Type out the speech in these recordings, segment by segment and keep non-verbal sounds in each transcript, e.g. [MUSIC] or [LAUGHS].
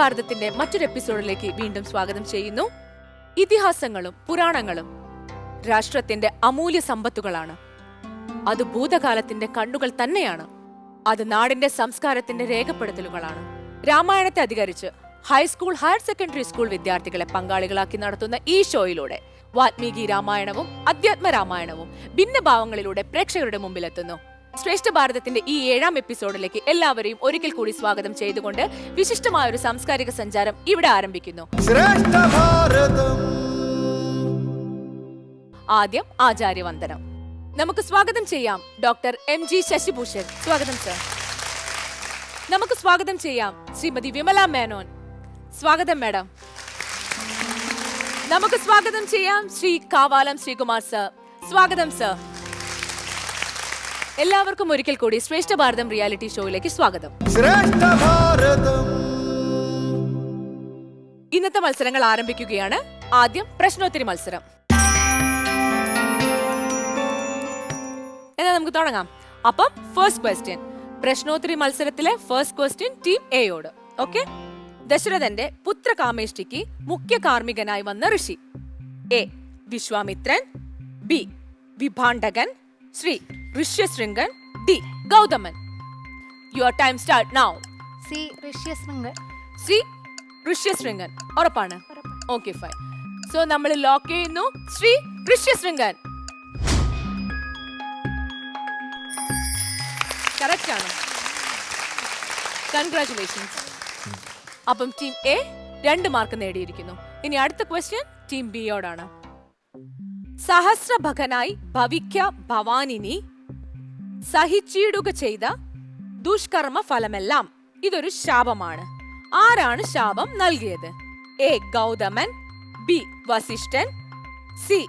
ശ്രേഷ്ഠ ഭാരതത്തിന്റെ മറ്റൊരു എപ്പിസോഡിലേക്ക് വീണ്ടും സ്വാഗതം ചെയ്യുന്നു. ഇതിഹാസങ്ങളും പുരാണങ്ങളും രാഷ്ട്രത്തിന്റെ അമൂല്യ സമ്പത്തുകളാണ്. അത് ഭൂതകാലത്തിന്റെ കണ്ണുകൾ തന്നെയാണ്. അത് നാടിന്റെ സംസ്കാരത്തിന്റെ രേഖപ്പെടുത്തലുകളാണ്. രാമായണത്തെ അധികരിച്ച് high school higher secondary school വിദ്യാർത്ഥികളെ പങ്കാളികളാക്കി നടത്തുന്ന ഈ ഷോയിലൂടെ വാത്മീകി രാമായണവും അധ്യാത്മ രാമായണവും ഭിന്നഭാവങ്ങളിലൂടെ പ്രേക്ഷകരുടെ മുമ്പിലെത്തുന്നു. ശ്രേഷ്ഠ ഭാരതത്തിന്റെ ഈ ഏഴാം എപ്പിസോഡിലേക്ക് എല്ലാവരെയും ഒരിക്കൽ കൂടി സ്വാഗതം ചെയ്തുകൊണ്ട് വിശിഷ്ടമായ ഒരു സാംസ്കാരിക സഞ്ചാരം ഇവിടെ ആരംഭിക്കുന്നു. ആദ്യം ആചാര്യവന്ദനം. നമുക്ക് സ്വാഗതം ചെയ്യാം ഡോക്ടർ എം ജി ശശിഭൂഷൺ. സ്വാഗതം സർ. നമുക്ക് സ്വാഗതം ചെയ്യാം ശ്രീമതി വിമല മേനോൻ. സ്വാഗതം മാഡം. നമുക്ക് സ്വാഗതം ചെയ്യാം ശ്രീ കാവാലം ശ്രീകുമാർ സർ. സ്വാഗതം സർ. എല്ലാവർക്കും ഒരിക്കൽ കൂടി ശ്രേഷ്ഠ ഭാരതം റിയാലിറ്റി ഷോയിലേക്ക് സ്വാഗതം. ശ്രേഷ്ഠ ഭാരതം. ഇന്നത്തെ മത്സരങ്ങൾ ആരംഭിക്കുകയാണ്. ആദ്യം പ്രശ്നോത്തരി മത്സരം. എന്നാ നമുക്ക് തുടങ്ങാം. അപ്പം ഫസ്റ്റ് ക്വസ്റ്റ്യൻ പ്രശ്നോത്തരി മത്സരത്തിലെ ഫസ്റ്റ് ക്വസ്റ്റ്യൻ ടീം എയോട് ഓക്കെ ദശരഥന്റെ പുത്ര കാമേഷ്ടിക്ക് മുഖ്യ കാർമ്മികനായി വന്ന ഋഷി. A Vishwamithran. B Vibhandakan C Rishyasringan D Gauthaman. Your time start now C Rishyasringan. C Rishyasringan. ഉറപ്പാണ്? ഓക്കെ ഫൈൻ സോ നമ്മൾ ലോക്ക് ചെയ്യുന്നു. ശ്രീ ഋഷ്യശൃംഗൻ. കറക്റ്റ് ആണ്? കൺഗ്രാറ്റുലേഷൻസ് അപ്പം ടീം എ രണ്ട് മാർക്ക് നേടിയിരിക്കുന്നു. ഇനി അടുത്ത ക്വസ്റ്റ്യൻ ടീം ബിയോടാണ് സഹസ്രഭകനായി ഭവിക്ക ഭവാനിനി സഹിച്ചിടുക ചെയ്ത ദുഷ്കർമ്മ ഫലമെല്ലാം ഇതൊരു ശാപമാണ്. ആരാണ് ശാപം നൽകിയത്? A. Gauthaman B. Vasishtan C.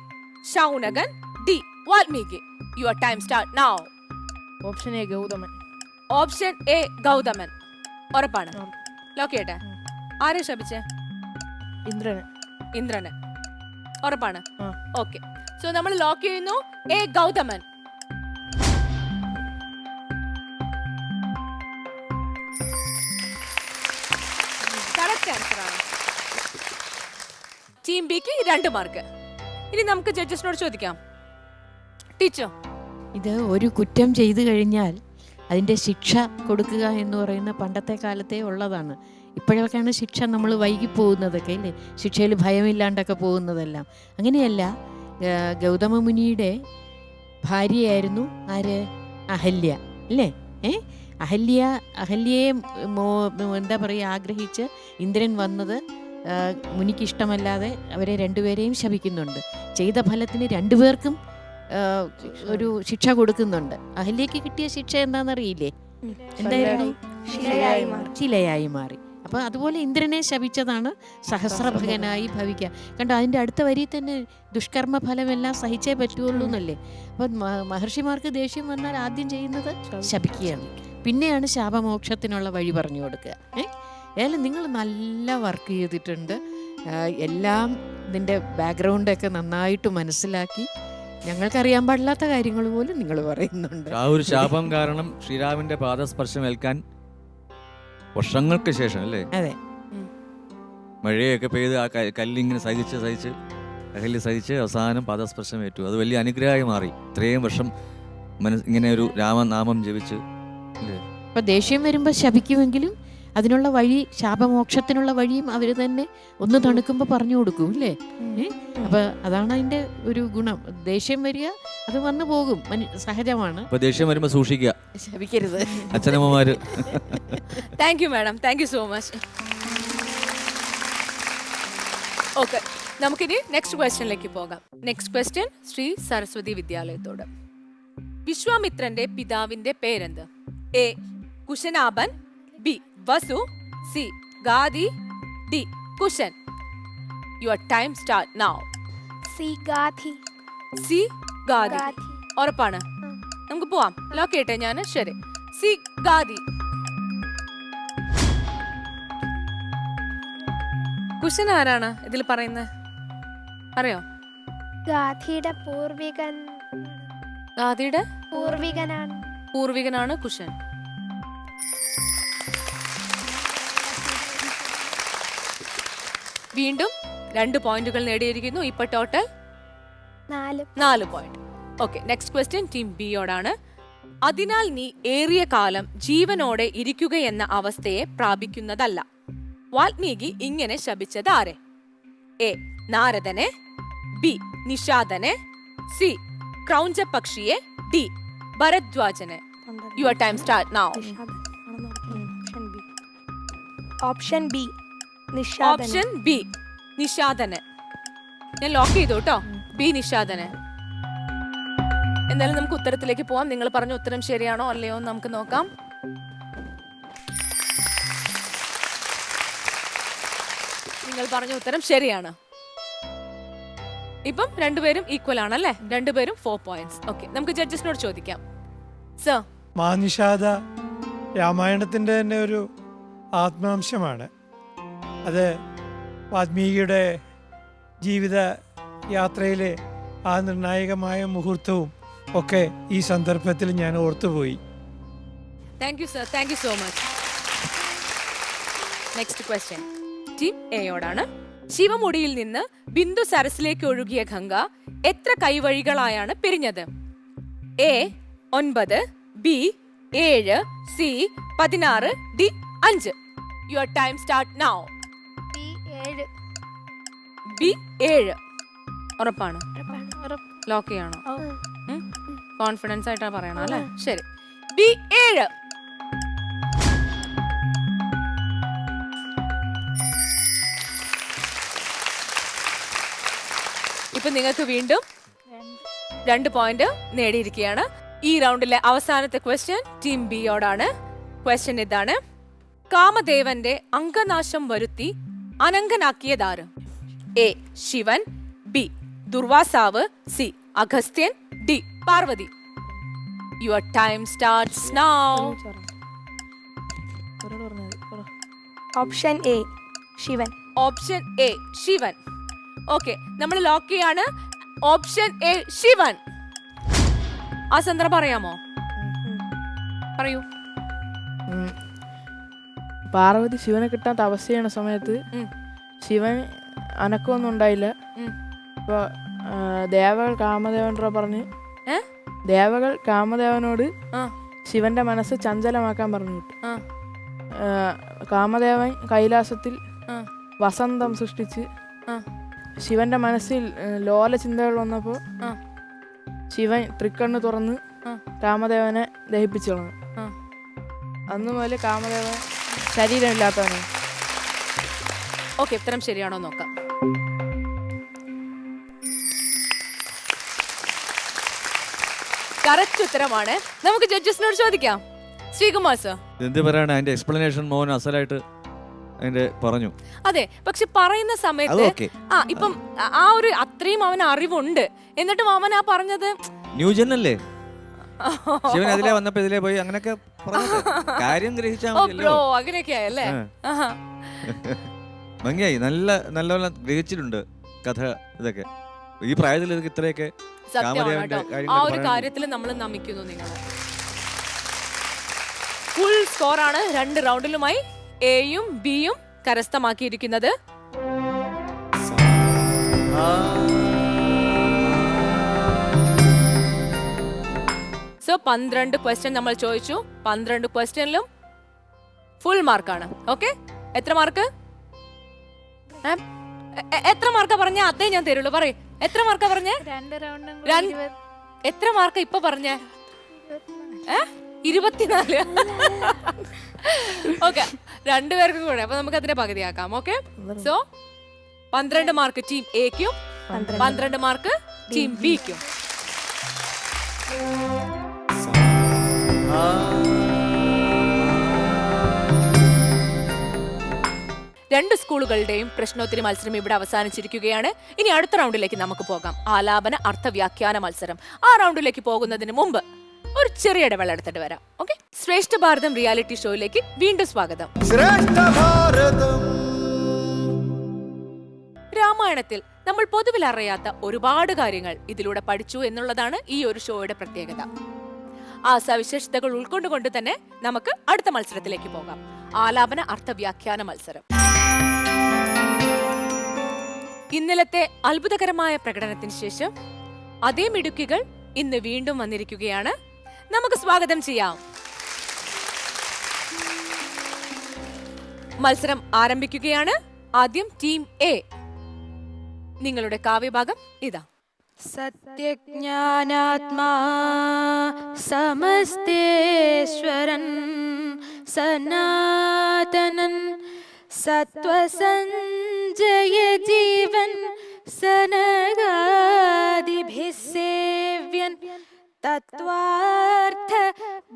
Shaunakan D. Valmiki. Your time start now option A Gauthaman. Option A Gauthaman. ഉറപ്പാണ്. ലോക്ക് ചെയ്യട്ടെ? ആരെ ശപിച്ചേ? ഇന്ദ്രന്. ഇന്ദ്രന്. ഉറപ്പാണ്. ഓക്കെ സോ നമ്മൾ ലോക്ക് ചെയ്യുന്നു. എ ഗൗതമൻ. ടീം ബിക്ക് രണ്ട് മാർക്ക് ഇനി നമുക്ക് ജഡ്ജസിനോട് ചോദിക്കാം. ടീച്ചർ ഇത് ഒരു കുറ്റം ചെയ്തു കഴിഞ്ഞാൽ അതിന്റെ ശിക്ഷ കൊടുക്കുക എന്ന് പറയുന്ന പണ്ടത്തെ കാലത്തെ ഉള്ളതാണ്. ഇപ്പോഴൊക്കെയാണ് ശിക്ഷ നമ്മൾ വൈകി പോകുന്നതൊക്കെ അല്ലേ? ശിക്ഷയിൽ ഭയമില്ലാണ്ടൊക്കെ പോകുന്നതെല്ലാം. അങ്ങനെയല്ല ഗൗതമ മുനിയുടെ ഭാര്യയായിരുന്നു ആര്? അഹല്യ അല്ലേ? ഏ? അഹല്യ അഹല്യയെ മോ- എന്താ പറയുക ആഗ്രഹിച്ച് ഇന്ദ്രൻ വന്നത് മുനിക്കിഷ്ടമല്ലാതെ മുനിക്ക് ഇഷ്ടമല്ലാതെ അവരെ രണ്ടുപേരെയും ശപിക്കുന്നുണ്ട്. ചെയ്ത ഫലത്തിന് രണ്ടുപേർക്കും ഒരു ശിക്ഷ കൊടുക്കുന്നുണ്ട്. അഹല്യക്ക് കിട്ടിയ ശിക്ഷ എന്താണെന്നറിയില്ലേ? എന്തായിരുന്നു? ശിലയായി മാറി. ശിലയായി മാറി അപ്പൊ അതുപോലെ ഇന്ദ്രനെ ശപിച്ചതാണ് സഹസ്രഭകനായി ഭവിക്കുക. കണ്ടോ അതിന്റെ അടുത്ത വരി തന്നെ ദുഷ്കർമ്മ ഫലമെല്ലാം സഹിച്ചേ പറ്റുള്ളൂ എന്നല്ലേ? അപ്പോൾ മഹർഷിമാർക്ക് ദേഷ്യം വന്നാൽ ആദ്യം ചെയ്യുന്നത് ശപിക്കുകയാണ്. പിന്നെയാണ് ശാപമോക്ഷത്തിനുള്ള വഴി പറഞ്ഞു കൊടുക്കുക. ഏ? ഏതായാലും നിങ്ങൾ നല്ല വർക്ക് ചെയ്തിട്ടുണ്ട്. എല്ലാം ഇതിന്റെ ബാക്ക്ഗ്രൗണ്ടൊക്കെ നന്നായിട്ട് മനസ്സിലാക്കി. ഞങ്ങൾക്കറിയാൻ പാടില്ലാത്ത കാര്യങ്ങൾ പോലും നിങ്ങൾ പറയുന്നുണ്ട്. ആ ഒരു ശാപം കാരണം ശ്രീരാമിന്റെ പാദസ്പർശം ഏൽക്കാൻ വർഷങ്ങൾക്ക് ശേഷം അല്ലേ? അതെ. മഴയൊക്കെ പെയ്ത് ആ കല്ലിങ്ങനെ സഹിച്ച് സഹിച്ച് കല്ല് സഹിച്ച് അവസാനം പാദസ്പർശം ഏറ്റു. അത് വലിയ അനുഗ്രഹമായി മാറി. ഇത്രയും വർഷം മനസ് ഇങ്ങനെ ഒരു രാമനാമം ജപിച്ച്. അല്ലേ? അപ്പൊ ദേഷ്യം വരുമ്പോ ശപിക്കുമെങ്കിലും അതിനുള്ള വഴി ശാപമോക്ഷത്തിനുള്ള വഴിയും അവർ തന്നെ ഒന്ന് തണുക്കുമ്പോൾ പറഞ്ഞു കൊടുക്കും അല്ലേ? അപ്പൊ അതാണ് അതിന്റെ ഒരു ഗുണം. ദേഷ്യം വരിക അത് വന്നു പോകും. സഹജമാണ്. ദേഷ്യം വരുമ്പോൾ സൂക്ഷിക്കുക. ശപിക്കരുത്. അച്ഛനമ്മമാര്. Thank you madam thank you so much okay നമുക്കിനി നെക്സ്റ്റ് ക്വസ്റ്റ്യനിലേക്ക് പോകാം. നെക്സ്റ്റ് ക്വസ്റ്റ്യൻ ശ്രീ സരസ്വതി വിദ്യാലയത്തോട്. വിശ്വാമിത്രന്റെ പിതാവിന്റെ പേരെന്ത്? A. Kushanabhan B Vasu C Gadhi D Kushan your time start now C Gadhi C Gadhi ഉറപ്പാണ്. നമുക്ക് പോവാം. ലോക്ക് ചെയ്യട്ടെ ഞാൻ ശരി. സി ഗാദി കുഷൻ ആരാണ് ഇതിൽ പറയുന്നത് അറിയോ? ഗാധിയുടെ പൂർവികൻ. ഗാദിയുടെ പൂർവികനാണ്. പൂർവികനാണ് കുശൻ വീണ്ടും രണ്ട് പോയിന്റുകൾ നേടിയിരിക്കുന്നു. ഇപ്പൊ ടോട്ടൽ നാല്. നാല് point okay next question team ബിയോടാണ് അതിനാൽ നീ ഏറിയ കാലം ജീവനോടെ ഇരിക്കുകയെന്ന അവസ്ഥയെ പ്രാപിക്കുന്നതല്ല. വാൽമീകി ഇങ്ങനെ ശപിച്ചത് ആരെ? എ നാരദനെ. ബി നിഷാദനെ. സി ക്രൗഞ്ച പക്ഷിയെ D ഭരദ്വാജനെ your time start now option B option B നിഷാദന്. ഞാൻ ലോക്ക് ചെയ്തു കേട്ടോ. ബി നിഷാദന്. എന്തായാലും നമുക്ക് ഉത്തരത്തിലേക്ക് പോവാം. നിങ്ങൾ പറഞ്ഞ ഉത്തരം ശരിയാണോ അല്ലയോ എന്ന് നമുക്ക് നോക്കാം. നിങ്ങൾ പറഞ്ഞ ഉത്തരം ശരിയാണ്. ഇപ്പം രണ്ടുപേരും ഈക്വൽ ആണ് ആണല്ലേ രണ്ടുപേരും ഫോർ പോയിന്റ്സ് ഓക്കെ നമുക്ക് ജഡ്ജസിനോട് ചോദിക്കാം. സർ മാനിഷാദ രാമായണത്തിന്റെ തന്നെ ഒരു ആത്മാംശമാണ്. അത് വാത്മീകിയുടെ ജീവിത യാത്രയിലെ ആ നിർണായകമായ മുഹൂർത്തവും ഒക്കെ ഈ സന്ദർഭത്തിൽ ഞാൻ ഓർത്തുപോയി. Thank you sir thank you so much next question team എയോടാണ് ശിവമുടിയിൽ നിന്ന് ബിന്ദു സരസിലേക്ക് ഒഴുകിയ ഗംഗ എത്ര കൈവഴികളായാണ് പിരിഞ്ഞത്? എ ഒൻപത് ബി ഏഴ് സി പതിനാറ് ഡി അഞ്ച്. Your time start now B ഏഴ്. ഉറപ്പാണ്. ഉറപ്പാണ്. ഉറപ്പ്. ലോക്ക് ചെയ്യണോ കോൺഫിഡൻസ് ആയിട്ടാ പറയണം അല്ലേ? ശരി. ബി ഏഴ്. ഇപ്പൊ നിങ്ങൾക്ക് വീണ്ടും രണ്ട് പോയിന്റ് നേടിയിരിക്കുകയാണ്. ഈ റൗണ്ടിലെ അവസാനത്തെ ക്വസ്റ്റ്യൻ ടീം ബിയോടാണ് ക്വസ്റ്റ്യൻ ഇതാണ്. കാമദേവന്റെ അംഗനാശം വരുത്തി അനങ്കനാക്കിയതാര് A. Shivan B. Durvasav C. Agastyan D. Parvathi. Your time starts now option A Shivan. Option A Shivan. Okay നമ്മൾ ലോക്ക് ചെയ്യാണ്. Option A Shivan. ആ സന്ദർഭം പറയാമോ പറയൂ. പാർവതി ശിവനെ കിട്ടാൻ തപസ് ചെയ്യണ സമയത്ത്. ശിവൻ അനക്കമൊന്നും ഉണ്ടായില്ല. അപ്പോൾ അപ്പൊ ദേവകൾ കാമദേവനോട് പറഞ്ഞ് ദേവകൾ കാമദേവനോട് ശിവന്റെ മനസ്സ് ചഞ്ചലമാക്കാൻ പറഞ്ഞു കാമദേവൻ കൈലാസത്തിൽ വസന്തം സൃഷ്ടിച്ച് ശിവന്റെ മനസ്സിൽ ലോല ചിന്തകൾ വന്നപ്പോൾ ശിവൻ തൃക്കണ്ണ് തുറന്ന്. കാമദേവനെ ദഹിപ്പിച്ചു കളഞ്ഞു. അന്ന് മുതൽ കാമദേവൻ ശരീരമില്ലാത്തവനാണ് ഓക്കെ ഉത്തരം ശരിയാണോ നോക്കാം. കറക്റ്റ് ഉത്തരമാണ്. നമുക്ക് ജഡ്ജസിനോട് ചോദിക്കാം. ശ്രീകുമാർ സർ. എന്ത് പറയാണ്? അതിന്റെ എക്സ്പ്ലനേഷൻ മോഹൻ അസലായിട്ട് അതിന്റെ പറഞ്ഞു. അതെ പക്ഷെ പറയുന്ന അത് സമയത്ത് ആ ഇപ്പം ആ- ആ ഒരു അത്രയും അവൻ അറിവുണ്ട്. എന്നിട്ടും അവൻ ആ പറഞ്ഞത് ന്യൂജൻ അല്ലേ? [LAUGHS] ശിവൻ അതിലെ വന്നപ്പോ ഇതിലെ പോയി അങ്ങനെയൊക്കെ പറഞ്ഞത്. കാര്യം ഗ്രഹിച്ചാൽ ഓ മതിയല്ലോ. ബ്രോ അങ്ങനെയൊക്കെ ആയല്ലേ? ആ. ആഹാ. [LAUGHS] ഭംഗിയായി. നല്ല നല്ലപോലെ ഗ്രഹിച്ചിട്ടുണ്ട് കഥ ഇതൊക്കെ. ഈ പ്രായത്തിൽ ഇതൊക്കെ ഇത്രയൊക്കെ സത്യമാണ് കേട്ടോ. ആ ഒരു കാര്യത്തിൽ നമ്മൾ നമിക്കുന്നു നിങ്ങൾ. ഫുൾ സ്കോർ ആണ് രണ്ട് റൗണ്ടിലുമായി എയും ബിയും കരസ്ഥമാക്കിയിരിക്കുന്നത്. സോ പന്ത്രണ്ട് ക്വസ്റ്റ്യൻ നമ്മൾ ചോദിച്ചു. പന്ത്രണ്ട് ക്വസ്റ്റ്യനിലും ഫുൾ മാർക്കാണ് ഓക്കെ എത്ര മാർക്ക് എത്ര മാർക്കാ പറഞ്ഞ അതേ ഞാൻ തരുള്ളൂ. പറയ്. എത്ര മാർക്കാ പറഞ്ഞേ? രണ്ട് റൗണ്ടും രണ്ട്- എത്ര മാർക്ക ഇപ്പൊ പറഞ്ഞേ? ഇരുപത്തിനാല്. ഓക്കെ രണ്ടുപേർക്കും കൂടെ. അപ്പൊ നമുക്ക് അതിന്റെ പകുതിയാക്കാം ഓക്കെ? സോ പന്ത്രണ്ട് മാർക്ക് ടീം എക്കും പന്ത്രണ്ട്. മാർക്ക് ടീം ബിക്കും. രണ്ട് സ്കൂളുകളുടെയും പ്രശ്നോത്തരി മത്സരം ഇവിടെ അവസാനിച്ചിരിക്കുകയാണ്. ഇനി അടുത്ത റൗണ്ടിലേക്ക് നമുക്ക് പോകാം. ആലാപന അർത്ഥവ്യാഖ്യാന മത്സരം. ആ റൗണ്ടിലേക്ക് പോകുന്നതിന് മുമ്പ് ഒരു ചെറിയ ഇടവേള എടുത്തിട്ട് വരാം. ഓക്കെ? ശ്രേഷ്ഠ ഭാരതം റിയാലിറ്റി ഷോയിലേക്ക് വീണ്ടും സ്വാഗതം. രാമായണത്തിൽ നമ്മൾ പൊതുവിൽ അറിയാത്ത ഒരുപാട് കാര്യങ്ങൾ ഇതിലൂടെ പഠിച്ചു എന്നുള്ളതാണ് ഈ ഒരു ഷോയുടെ പ്രത്യേകത. ആ സവിശേഷതകൾ ഉൾക്കൊണ്ടുകൊണ്ട് തന്നെ നമുക്ക് അടുത്ത മത്സരത്തിലേക്ക് പോകാം. ആലാപന അർത്ഥവ്യാഖ്യാന മത്സരം. ഇന്നലത്തെ അത്ഭുതകരമായ പ്രകടനത്തിന് ശേഷം അതേ മിടുക്കികൾ ഇന്ന് വീണ്ടും വന്നിരിക്കുകയാണ്. നമുക്ക് സ്വാഗതം ചെയ്യാം. മത്സരം ആരംഭിക്കുകയാണ്. ആദ്യം ടീം എ നിങ്ങളുടെ കാവ്യഭാഗം ഇതാ. സത്യജ്ഞാനാത്മാ സമസ്തേശ്വരൻ സനാതനൻ സത്വസഞ്ജയ ജീവൻ സനഗാദിഭിസേവ്യൻ തത്വാർത്ഥ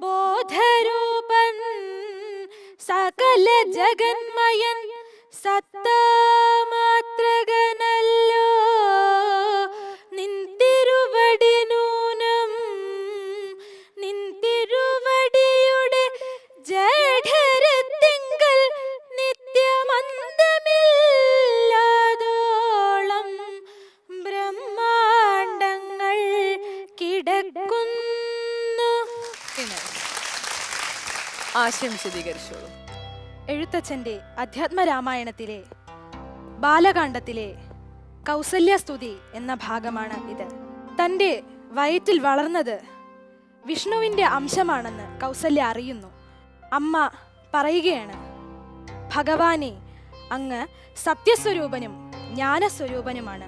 ബോധരൂപൻ സകല ജഗന്മയൻ സത്താമാത്രകനല്ലോ ആശയം വിശദീകരിച്ചോളൂ. എഴുത്തച്ഛന്റെ അധ്യാത്മ രാമായണത്തിലെ ബാലകാണ്ഡത്തിലെ കൗസല്യസ്തുതി എന്ന ഭാഗമാണ് ഇത്. തന്റെ വയറ്റിൽ വളർന്നത് വിഷ്ണുവിന്റെ അംശമാണെന്ന് കൗസല്യ അറിയുന്നു. അമ്മ പറയുകയാണ് ഭഗവാനെ അങ്ങ് സത്യസ്വരൂപനും ജ്ഞാനസ്വരൂപനുമാണ്.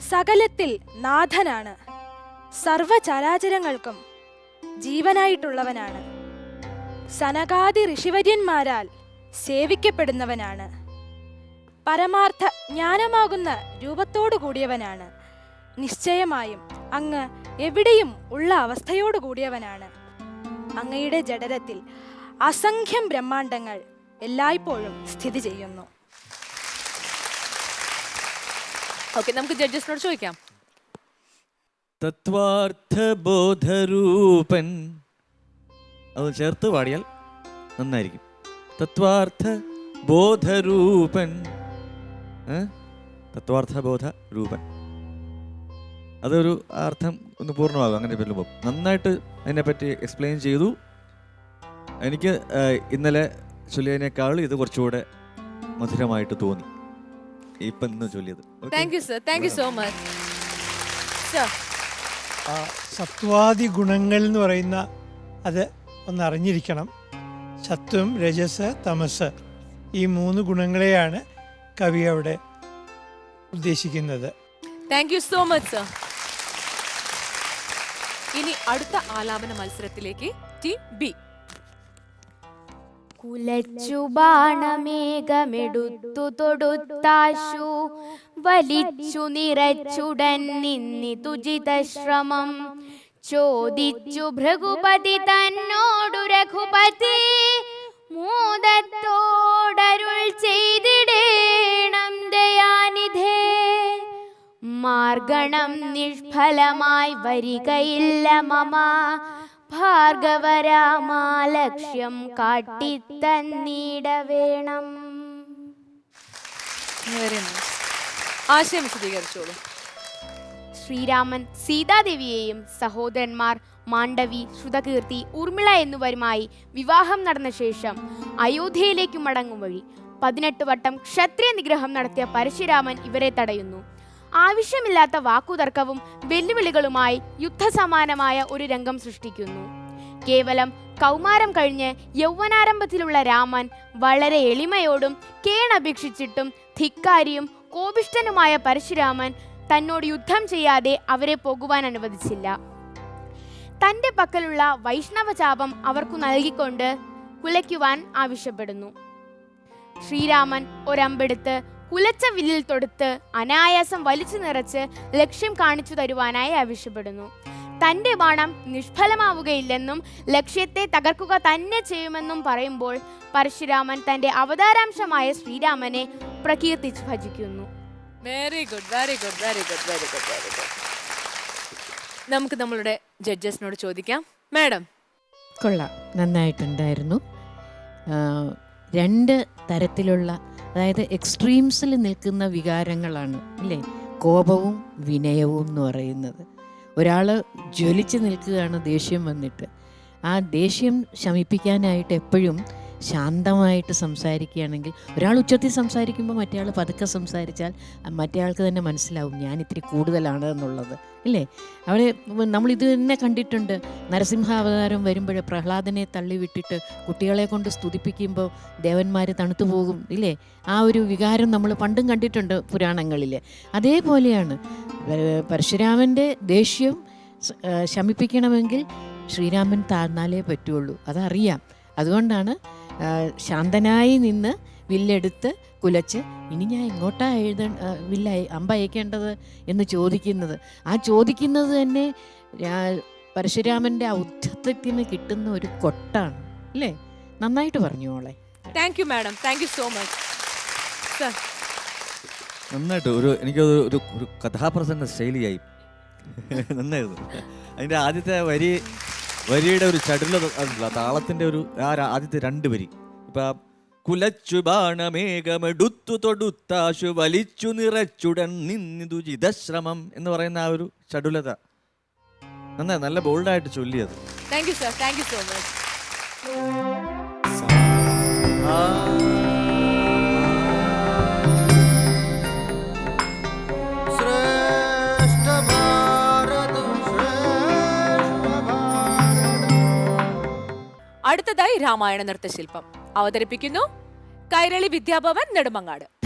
സകലത്തിൽ നാഥനാണ്. സർവചരാചരങ്ങൾക്കും ജീവനായിട്ടുള്ളവനാണ്. സനകാദി ഋഷിവര്യന്മാരാൽ സേവിക്കപ്പെടുന്നവനാണ്. പരമാർത്ഥ ജ്ഞാനമാകുന്ന രൂപത്തോടു കൂടിയവനാണ്. നിശ്ചയമായും അങ്ങ് എവിടെയും ഉള്ള അവസ്ഥയോടു കൂടിയവനാണ്. അങ്ങയുടെ ജഡരത്തിൽ അസംഖ്യം ബ്രഹ്മാണ്ടങ്ങൾ എല്ലായ്പ്പോഴും സ്ഥിതി ചെയ്യുന്നു. ഓക്കെ നമുക്ക് ജഡ്ജസിനോട് ചോദിക്കാം. തത്വാർത്ഥബോധരൂപൻ അത് ചേർത്ത് പാടിയാൽ നന്നായിരിക്കും. തത്വാർത്ഥ ബോധരൂപൻ. തത്വാർത്ഥ ബോധ രൂപൻ അതൊരു അർത്ഥം ഒന്ന് പൂർണമാകും അങ്ങനെ വരുമ്പോൾ നന്നായിട്ട് അതിനെപ്പറ്റി എക്സ്പ്ലെയിൻ ചെയ്തു. എനിക്ക് ഇന്നലെ ചൊല്ലിയതിനേക്കാൾ ഇത് കുറച്ചുകൂടെ മധുരമായിട്ട് തോന്നി. ഇപ്പം ഇന്ന് ചൊല്ലിയത്. Okay? Thank you sir thank you so much സത്വാദി ഗുണങ്ങൾ എന്ന് പറയുന്ന അത് ഒന്ന് അറിഞ്ഞിരിക്കണം സത്വം രജസ് തമസ് ഈ മൂന്ന് ഗുണങ്ങളെയാണ് കവി അവിടെ ഉദ്ദേശിക്കുന്നത്. Thank you so much sir ഇനി അടുത്ത ആലാപന മത്സരത്തിലേക്ക് ടീം ബി. കുലച്ചു ബാണമേഘമെടുത്തു തൊടുത്താശു വലിച്ചു നിറച്ചുടൻ നിന്നി തുജിത ജിതശ്രമം ചോദിച്ചു ഭൃഗുപതി തന്നോടു രഘുപതി മൂതത്തോടരുൾ ചെയ്തിടേണം ദയാനിധേ. മാർഗണം നിഷ്ഫലമായി വരികയില്ല മമ. ഭാർഗവരാമാലക്ഷ്യം കാട്ടിത്തന്നീട വേണം ആശയം വിശദീകരിച്ചോളൂ. ശ്രീരാമൻ സീതാദേവിയെയും സഹോദരന്മാർ മാണ്ഡവി ശ്രുതകീർത്തി ഉർമിള എന്നിവരുമായി വിവാഹം നടന്ന ശേഷം അയോധ്യയിലേക്ക് മടങ്ങും വഴി പതിനെട്ട് വട്ടം ക്ഷത്രിയ നിഗ്രഹം നടത്തിയ പരശുരാമൻ ഇവരെ തടയുന്നു. ആവശ്യമില്ലാത്ത വാക്കുതർക്കവും വെല്ലുവിളികളുമായി യുദ്ധസമാനമായ ഒരു രംഗം സൃഷ്ടിക്കുന്നു. കേവലം കൗമാരം കഴിഞ്ഞ് യൗവനാരംഭത്തിലുള്ള രാമൻ വളരെ എളിമയോടും കേണപേക്ഷിച്ചിട്ടും ധിക്കാരിയും കോപിഷ്ഠനുമായ പരശുരാമൻ തന്നോട് യുദ്ധം ചെയ്യാതെ അവരെ പോകുവാൻ അനുവദിച്ചില്ല. തന്റെ പക്കലുള്ള വൈഷ്ണവ ചാപം അവർക്കു നൽകിക്കൊണ്ട് കുലയ്ക്കുവാൻ ആവശ്യപ്പെടുന്നു. ശ്രീരാമൻ ഒരമ്പെടുത്ത് കുലച്ച വില്ലിൽ തൊടുത്ത് അനായാസം വലിച്ചു നിറച്ച് ലക്ഷ്യം കാണിച്ചു തരുവാനായി ആവശ്യപ്പെടുന്നു. തന്റെ ബാണം നിഷ്ഫലമാവുകയില്ലെന്നും ലക്ഷ്യത്തെ തകർക്കുക തന്നെ ചെയ്യുമെന്നും പറയുമ്പോൾ പരശുരാമൻ തന്റെ അവതാരാംശമായ ശ്രീരാമനെ പ്രകീർത്തിച്ച് ഭജിക്കുന്നു. Very good very good very good very good very good നമുക്ക് നമ്മളുടെ ജഡ്ജസിനോട് ചോദിക്കാം. മാഡം. കൊള്ളാം. നന്നായിട്ടുണ്ടായിരുന്നു. രണ്ട് തരത്തിലുള്ള അതായത് എക്സ്ട്രീംസിൽ നിൽക്കുന്ന വികാരങ്ങളാണ് അല്ലേ? കോപവും വിനയവും എന്ന് പറയുന്നത്. ഒരാൾ ജ്വലിച്ച് നിൽക്കുകയാണ് ദേഷ്യം വന്നിട്ട്. ആ ദേഷ്യം ശമിപ്പിക്കാനായിട്ട് എപ്പോഴും ശാന്തമായിട്ട് സംസാരിക്കുകയാണെങ്കിൽ ഒരാൾ ഉച്ചത്തിൽ സംസാരിക്കുമ്പോൾ മറ്റേയാൾ പതുക്കെ സംസാരിച്ചാൽ മറ്റേയാൾക്ക് തന്നെ മനസ്സിലാവും ഞാൻ ഇത്തിരി കൂടുതലാണ് എന്നുള്ളത്. ഇല്ലേ? അവിടെ നമ്മളിത് തന്നെ കണ്ടിട്ടുണ്ട്. നരസിംഹാവതാരം വരുമ്പോൾ പ്രഹ്ലാദനെ തള്ളിവിട്ടിട്ട് കുട്ടികളെ കൊണ്ട് സ്തുതിപ്പിക്കുമ്പോൾ ദേവന്മാർ തണുത്തു പോകും. ഇല്ലേ? ആ ഒരു വികാരം നമ്മൾ പണ്ടും കണ്ടിട്ടുണ്ട് പുരാണങ്ങളിൽ അതേപോലെയാണ് പരശുരാമന്റെ ദേഷ്യം ശമിപ്പിക്കണമെങ്കിൽ ശ്രീരാമൻ താഴ്ന്നാലേ പറ്റുള്ളൂ. അതറിയാം. അതുകൊണ്ടാണ് ശാന്തനായി നിന്ന് വില്ലെടുത്ത് കുലച്ച് ഇനി ഞാൻ എങ്ങോട്ടാ എഴുത വില്ല അമ്പ അയക്കേണ്ടത്? എന്ന് ചോദിക്കുന്നത്. ആ ചോദിക്കുന്നത് തന്നെ പരശുരാമന്റെ പരശുരാമന്റെ ആ ഉദ്ധത്തിന് കിട്ടുന്ന ഒരു കൊട്ടാണ്. അല്ലേ? നന്നായിട്ട് പറഞ്ഞു മോളെ. Thank you madam thank you so much sir നന്നായിട്ട് ഒരു എനിക്കത് ഒരു ഒരു കഥാപ്രസംഗ ശൈലിയായി. നന്നായിരുന്നു. അതിന്റെ ആദ്യത്തെ വരി വരിയുടെ ഒരു ചടുല താളത്തിന്റെ ഒരു ആ ആദ്യത്തെ രണ്ട് വരി. ഇപ്പൊ കുലച്ചു ബാണമേഘമെടുത്തു തൊടുത്താശു വലിച്ചു നിറച്ചുടൻ നിന്നിതു ജിതശ്രമം എന്ന് പറയുന്ന ആ ഒരു ചടുലത. നന്നായി നല്ല ബോൾഡായിട്ട് ചൊല്ലിയത്. Thank you sir thank you so much Shreshta അടുത്തതായി രാമായണ നൃത്തശില്പം. അവതരിപ്പിക്കുന്നു കൈരളി വിദ്യാഭവൻ നെടുമങ്ങാട്.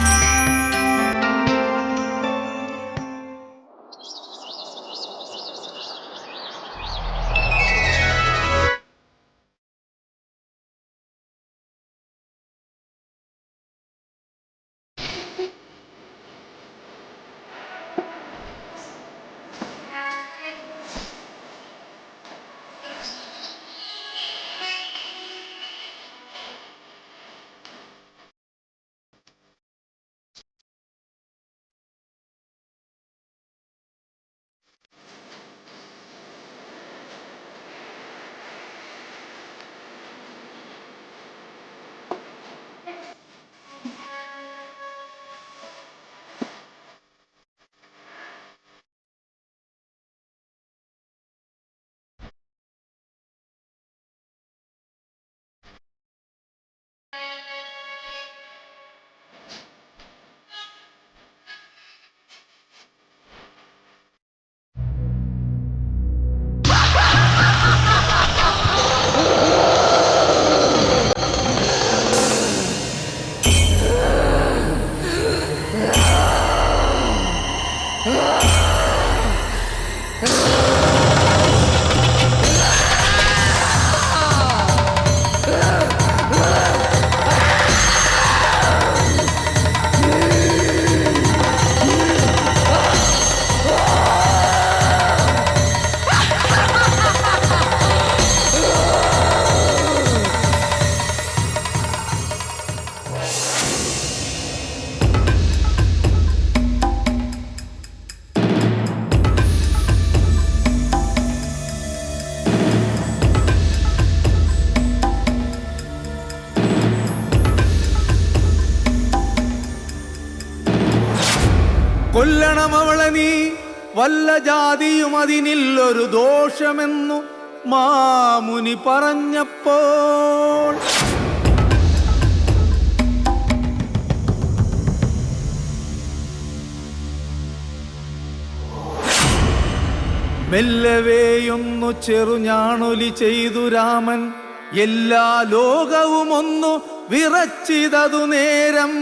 അവളെ നീ വല്ല ജാതിയും അതിനില്ലൊരു ദോഷമെന്നു മാമുനി പറഞ്ഞപ്പോൾ. മെല്ലവേയൊന്നു ചെറുഞാണൊലി ചെയ്തു രാമൻ. എല്ലാ ലോകവും ഒന്നു വിറച്ചിതതു നേരം.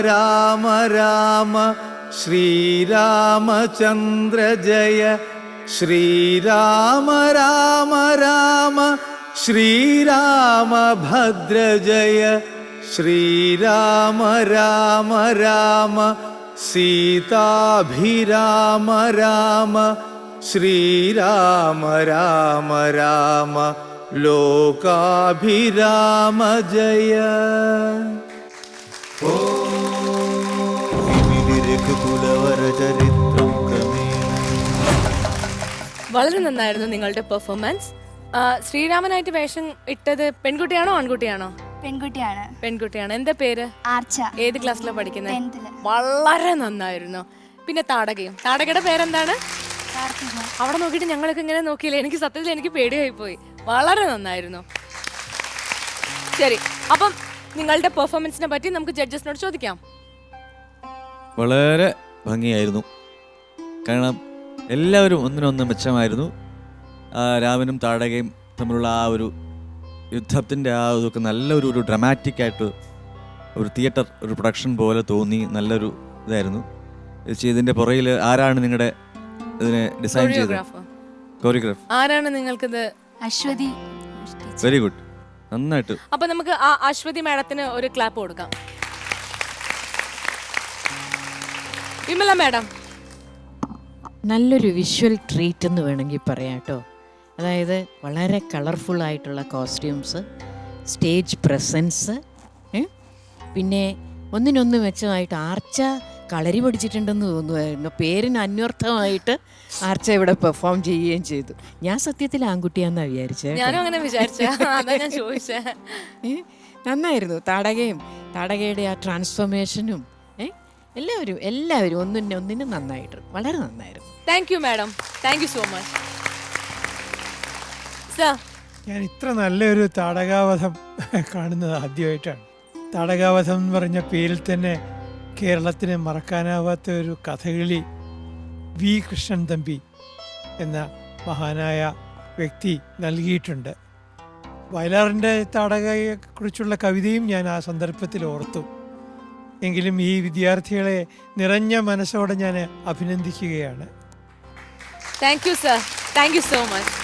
राम राम श्रीरामचन्द्र जय। श्री राम राम, श्रीरामभद्र जय। श्रीराम, राम राम, सीताभिराम, राम श्री राम राम राम लोकाभिराम जय। Oh രഘുകുലവരചരിത്രം വളരെ നന്നായിരുന്നു നിങ്ങളുടെ പെർഫോമൻസ്. ശ്രീരാമനായിട്ട് വേഷം ഇട്ടത് പെൺകുട്ടിയാണോ ആൺകുട്ടിയാണോ? പെൺകുട്ടിയാണ്. പെൺകുട്ടിയാണ്. എന്താ പേര്? ആർച്ച. ഏത് ക്ലാസ്സിലാണ് പഠിക്കുന്നത്? വളരെ നന്നായിരുന്നു. പിന്നെ താടകയും. താടകയുടെ പേരെന്താണ്? അവിടെ നോക്കിയിട്ട് ഞങ്ങളൊക്കെ ഇങ്ങനെ നോക്കിയില്ല? എനിക്ക് സത്യത്തിൽ എനിക്ക് പേടിയായി പോയി. വളരെ നന്നായിരുന്നു. ശരി. അപ്പം നിങ്ങളുടെ പെർഫോമൻസിനെ പറ്റി നമുക്ക് ജഡ്ജസിനോട് ചോദിക്കാം. വളരെ ഭംഗിയായിരുന്നു. കാരണം എല്ലാവരും ഒന്നിനൊന്ന് മെച്ചമായിരുന്നു. ആ, രാമനും താടകയും തമ്മിലുള്ള ആ ഒരു യുദ്ധത്തിന്റെ ആ ഇതൊക്കെ നല്ലൊരു ഒരു ഡ്രമാറ്റിക് ആയിട്ട് ഒരു തിയേറ്റർ ഒരു പ്രൊഡക്ഷൻ പോലെ തോന്നി നല്ലൊരു ഇതായിരുന്നു. ഇതിന്റെ പുറയിൽ പുറകിൽ ആരാണ് നിങ്ങളുടെ ഇതിനെ ഡിസൈൻ ചെയ്തത്? കൊറിയോഗ്രാഫർ കോറിയോഗ്രാഫ് ആരാണ് നിങ്ങൾക്കിത്? അശ്വതി. വെരി ഗുഡ് നന്നായിട്ട്. അപ്പൊ നമുക്ക് ആ അശ്വതി മാഡത്തിന് ഒരു ക്ലാപ്പ് കൊടുക്കാം. വിമല മാഡം. നല്ലൊരു വിഷ്വൽ ട്രീറ്റ് എന്ന് വേണമെങ്കിൽ പറയാം കേട്ടോ. അതായത് വളരെ കളർഫുൾ ആയിട്ടുള്ള കോസ്റ്റ്യൂംസ് സ്റ്റേജ് പ്രസൻസ് പിന്നെ ഒന്നിനൊന്ന് മെച്ചമായിട്ട് ആർച്ച കളരി പഠിച്ചിട്ടുണ്ടെന്ന് തോന്നുമായിരുന്നു പേരിന് അന്വർത്ഥമായിട്ട് ആർച്ച ഇവിടെ പെർഫോം ചെയ്യുകയും ചെയ്തു. ഞാൻ സത്യത്തിൽ ആൺകുട്ടിയാന്നാണ് വിചാരിച്ചത്. ഞാനും അങ്ങനെ വിചാരിച്ച. നന്നായിരുന്നു. താടകയും താടകയുടെ ആ ട്രാൻസ്ഫോർമേഷനും എല്ലാവരും എല്ലാവരും ഒന്നിനെ ഒന്നിനും നന്നായിട്ട് വളരെ നന്നായിരുന്നു. Thank you madam thank you so much sir ഞാൻ ഇത്ര നല്ലൊരു താടകാവധം കാണുന്നത് ആദ്യമായിട്ടാണ്. താടകാവധം എന്ന് പറഞ്ഞ പേരിൽ തന്നെ കേരളത്തിന് മറക്കാനാവാത്ത ഒരു കഥകളി വി. കൃഷ്ണൻ തമ്പി എന്ന മഹാനായ വ്യക്തി നൽകിയിട്ടുണ്ട്. വയലാറിന്റെ താടകയെക്കുറിച്ചുള്ള കവിതയും ഞാൻ ആ സന്ദർഭത്തിൽ ഓർത്തു. എങ്കിലും ഈ വിദ്യാർത്ഥികളെ നിറഞ്ഞ മനസ്സോടെ ഞാൻ അഭിനന്ദിക്കുകയാണ്. Thank you sir thank you so much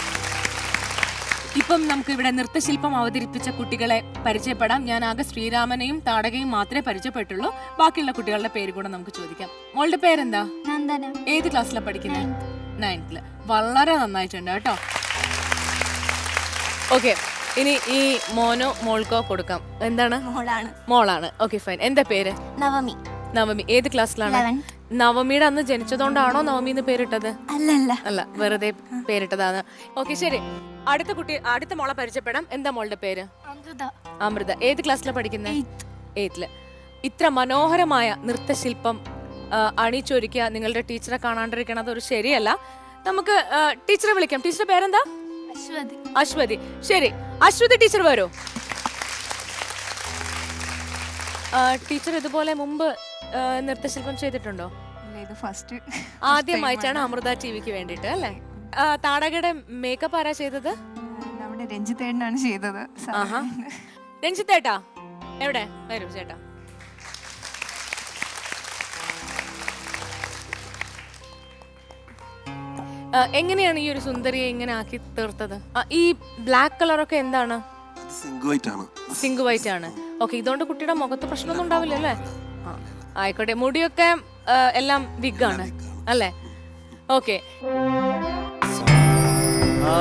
ഇപ്പം നമുക്ക് ഇവിടെ നൃത്തശില്പം അവതരിപ്പിച്ച കുട്ടികളെ പരിചയപ്പെടാം. ഞാൻ ആകെ ശ്രീരാമനെയും താടകയും മാത്രമേ പരിചയപ്പെട്ടുള്ളൂ. ബാക്കിയുള്ള കുട്ടികളുടെ പേര് കൂടെ നമുക്ക് ചോദിക്കാം. മോളുടെ പേരെന്താ? നന്ദന. ഏത് ക്ലാസ്സിലാണ് പഠിക്കുന്നത് നയൻത്തിൽ വളരെ നന്നായിട്ടുണ്ട് കേട്ടോ. ഓക്കെ ഇനി ഈ മോനോ മോൾക്കോ കൊടുക്കാം. എന്താണ്? മോളാണ്. മോളാണ്. ഓക്കെ ഫൈൻ എന്താ പേര്? നവമി. നവമി. ഏത് ക്ലാസ്സിലാണ്? നവമിയുടെ അന്ന് ജനിച്ചതുകൊണ്ടാണോ നവമി എന്ന് പേരിട്ടത്? അല്ലല്ല അല്ല. വെറുതെ പേരിട്ടതാണ്. ഓക്കെ ശരി. അടുത്ത കുട്ടി അടുത്ത മോളെ പരിചയപ്പെടാം. എന്താ മോളുടെ പേര്? അമൃത. അമൃത. ഏത് ക്ലാസ്സിലാണ് പഠിക്കുന്നത് എയ്ത്തിൽ ഇത്ര മനോഹരമായ നൃത്തശില്പം അണിച്ചൊരുക്കുക നിങ്ങളുടെ ടീച്ചറെ കാണാണ്ടിരിക്കണത് ഒരു ശരിയല്ല. നമുക്ക് ടീച്ചറെ വിളിക്കാം. ടീച്ചറുടെ പേരെന്താ? അശ്വതി. ശരി. അശ്വതി ടീച്ചർ വരൂ. ടീച്ചർ ഇതുപോലെ മുമ്പ് നൃത്തശില്പം ചെയ്തിട്ടുണ്ടോ? ഇത് ഫസ്റ്റ് ആദ്യമായിട്ടാണ് അമൃത ടി വിക്ക് വേണ്ടിയിട്ട് അല്ലേ? താടകയുടെ മേക്കപ്പ് ആരാ ചെയ്തത്? നമ്മുടെ രഞ്ജിത്തേട്ടനാണ് ചെയ്തത്. ആഹാ. രഞ്ജിത്തേട്ടാ? എവിടെ? വരും ചേട്ടാ. എങ്ങനെയാണ് ഈ ഒരു സുന്ദരിയെ ഇങ്ങനെ ആക്കി തീർത്തത്? ആ, ഈ ബ്ലാക്ക് കളറൊക്കെ എന്താണ്? സിംഗുവൈറ്റാണ് സിങ്ക് വൈറ്റ് ആണ്. ഓക്കെ ഇതുകൊണ്ട് കുട്ടിയുടെ മുഖത്ത് പ്രശ്നമൊന്നും ഉണ്ടാവില്ല അല്ലേ? ആ, ആയിക്കോട്ടെ. മുടിയൊക്കെ ആ, എല്ലാം വിഗാണ് അല്ലേ? ഓക്കെ ആ.